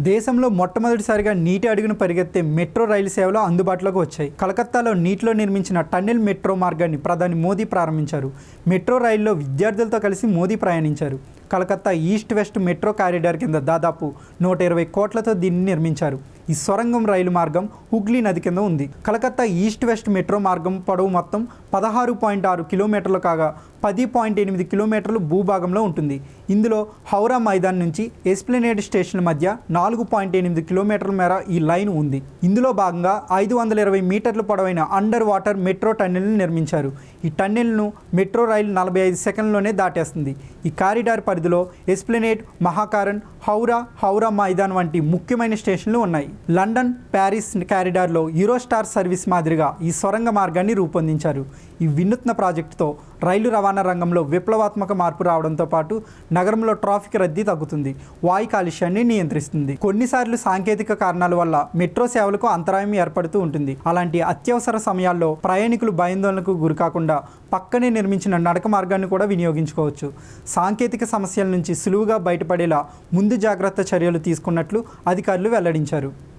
దేశంలో మొట్టమొదటిసారిగా నీటి అడుగును పరిగెత్తే మెట్రో రైలు సేవలు అందుబాటులోకి వచ్చాయి. కలకత్తాలో నీటిలో నిర్మించిన టన్నెల్ మెట్రో మార్గాన్ని ప్రధాని మోదీ ప్రారంభించారు. మెట్రో రైల్లో విద్యార్థులతో కలిసి Modi ప్రయాణించారు. Calcutta east west metro corridor కింద దాదాపు నూట ఇరవై కోట్లతో దీన్ని నిర్మించారు. ఈ సొరంగం రైలు మార్గం హుగ్లీ నది కింద ఉంది. కలకత్తా ఈస్ట్ వెస్ట్ మెట్రో మార్గం పొడవు మొత్తం పదహారు పాయింట్ ఆరు కిలోమీటర్లు కాగా పది పాయింట్ ఎనిమిది కిలోమీటర్లు భూభాగంలో ఉంటుంది. ఇందులో హౌరా మైదాన్ నుంచి ఎస్ప్లెనేడ్ స్టేషన్ మధ్య నాలుగు పాయింట్ ఎనిమిది కిలోమీటర్ల మేర ఈ లైన్ ఉంది. ఇందులో భాగంగా ఐదు వందల ఇరవై మీటర్లు పొడవైన అండర్ వాటర్ మెట్రో టన్నెల్ని నిర్మించారు. ఈ టన్నెల్ను మెట్రో రైలు నలభై ఐదు సెకండ్లోనే దాటేస్తుంది. ఈ కారిడార్ పరిధిలో ఎస్ప్లెనేడ్ మహాకారన్ హౌరా హౌరా మైదాన్ వంటి ముఖ్యమైన స్టేషన్లు ఉన్నాయి. లండన్ ప్యారిస్ క్యారిడార్లో యూరోస్టార్ సర్వీస్ మాదిరిగా ఈ సొరంగ మార్గాన్ని రూపొందించారు. ఈ వినూత్న ప్రాజెక్టుతో రైలు రవాణా రంగంలో విప్లవాత్మక మార్పు రావడంతో పాటు నగరంలో ట్రాఫిక్ రద్దీ తగ్గుతుంది. వాయు కాలుష్యాన్ని నియంత్రిస్తుంది. కొన్నిసార్లు సాంకేతిక కారణాల వల్ల మెట్రో సేవలకు అంతరాయం ఏర్పడుతూ ఉంటుంది. అలాంటి అత్యవసర సమయాల్లో ప్రయాణికులు భయాందోళనకు గురికాకుండా పక్కనే నిర్మించిన నడక మార్గాన్ని కూడా వినియోగించుకోవచ్చు. సాంకేతిక సమస్యల నుంచి సులువుగా బయటపడేలా ముందు జాగ్రత్త చర్యలు తీసుకున్నట్లు అధికారులు వెల్లడించారు.